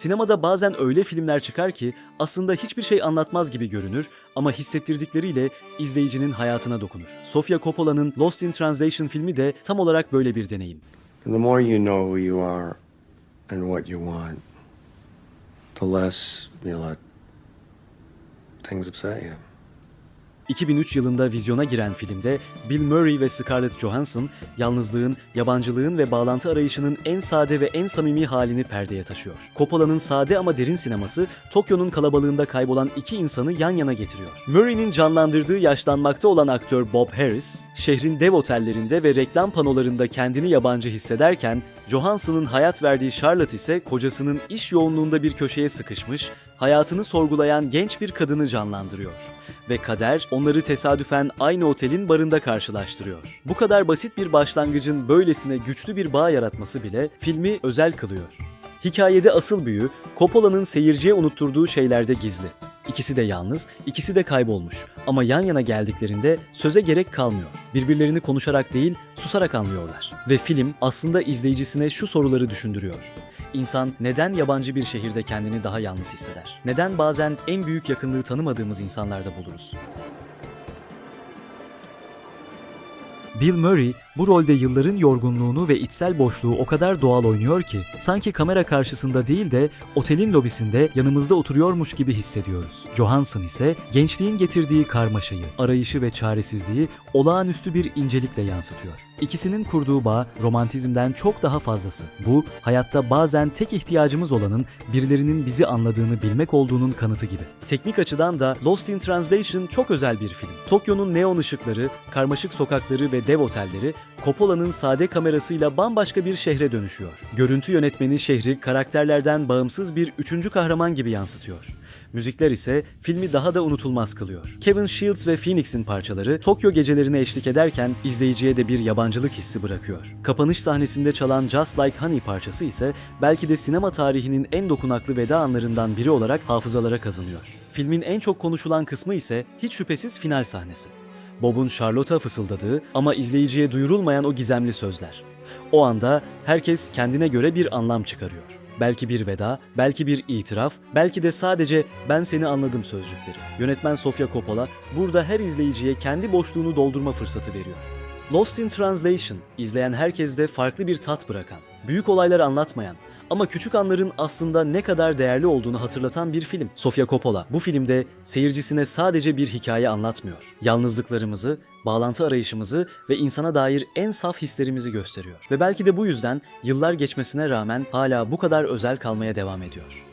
Sinemada bazen öyle filmler çıkar ki aslında hiçbir şey anlatmaz gibi görünür ama hissettirdikleriyle izleyicinin hayatına dokunur. Sofia Coppola'nın Lost in Translation filmi de tam olarak böyle bir deneyim. The more you know who you are and what you want, the less you let things upset you. 2003 yılında vizyona giren filmde Bill Murray ve Scarlett Johansson yalnızlığın, yabancılığın ve bağlantı arayışının en sade ve en samimi halini perdeye taşıyor. Coppola'nın sade ama derin sineması Tokyo'nun kalabalığında kaybolan iki insanı yan yana getiriyor. Murray'nin canlandırdığı yaşlanmakta olan aktör Bob Harris, şehrin dev otellerinde ve reklam panolarında kendini yabancı hissederken, Johansson'ın hayat verdiği Charlotte ise kocasının iş yoğunluğunda bir köşeye sıkışmış, hayatını sorgulayan genç bir kadını canlandırıyor. Ve kader onları tesadüfen aynı otelin barında karşılaştırıyor. Bu kadar basit bir başlangıcın böylesine güçlü bir bağ yaratması bile filmi özel kılıyor. Hikayede asıl büyü Coppola'nın seyirciye unutturduğu şeylerde gizli. İkisi de yalnız, ikisi de kaybolmuş. Ama yan yana geldiklerinde söze gerek kalmıyor. Birbirlerini konuşarak değil, susarak anlıyorlar. Ve film aslında izleyicisine şu soruları düşündürüyor. İnsan neden yabancı bir şehirde kendini daha yalnız hisseder? Neden bazen en büyük yakınlığı tanımadığımız insanlarda buluruz? Bill Murray bu rolde yılların yorgunluğunu ve içsel boşluğu o kadar doğal oynuyor ki sanki kamera karşısında değil de otelin lobisinde yanımızda oturuyormuş gibi hissediyoruz. Johansson ise gençliğin getirdiği karmaşayı, arayışı ve çaresizliği olağanüstü bir incelikle yansıtıyor. İkisinin kurduğu bağ romantizmden çok daha fazlası. Bu hayatta bazen tek ihtiyacımız olanın birilerinin bizi anladığını bilmek olduğunun kanıtı gibi. Teknik açıdan da Lost in Translation çok özel bir film. Tokyo'nun neon ışıkları, karmaşık sokakları ve dev otelleri Coppola'nın sade kamerasıyla bambaşka bir şehre dönüşüyor. Görüntü yönetmeni şehri karakterlerden bağımsız bir üçüncü kahraman gibi yansıtıyor. Müzikler ise filmi daha da unutulmaz kılıyor. Kevin Shields ve Phoenix'in parçaları Tokyo gecelerine eşlik ederken izleyiciye de bir yabancılık hissi bırakıyor. Kapanış sahnesinde çalan Just Like Honey parçası ise belki de sinema tarihinin en dokunaklı veda anlarından biri olarak hafızalara kazınıyor. Filmin en çok konuşulan kısmı ise hiç şüphesiz final sahnesi. Bob'un Charlotte'a fısıldadığı ama izleyiciye duyurulmayan o gizemli sözler. O anda herkes kendine göre bir anlam çıkarıyor. Belki bir veda, belki bir itiraf, belki de sadece ben seni anladım sözcükleri. Yönetmen Sofia Coppola burada her izleyiciye kendi boşluğunu doldurma fırsatı veriyor. Lost in Translation, izleyen herkeste farklı bir tat bırakan, büyük olaylar anlatmayan ama küçük anların aslında ne kadar değerli olduğunu hatırlatan bir film. Sofia Coppola bu filmde seyircisine sadece bir hikaye anlatmıyor. Yalnızlıklarımızı, bağlantı arayışımızı ve insana dair en saf hislerimizi gösteriyor. Ve belki de bu yüzden yıllar geçmesine rağmen hala bu kadar özel kalmaya devam ediyor.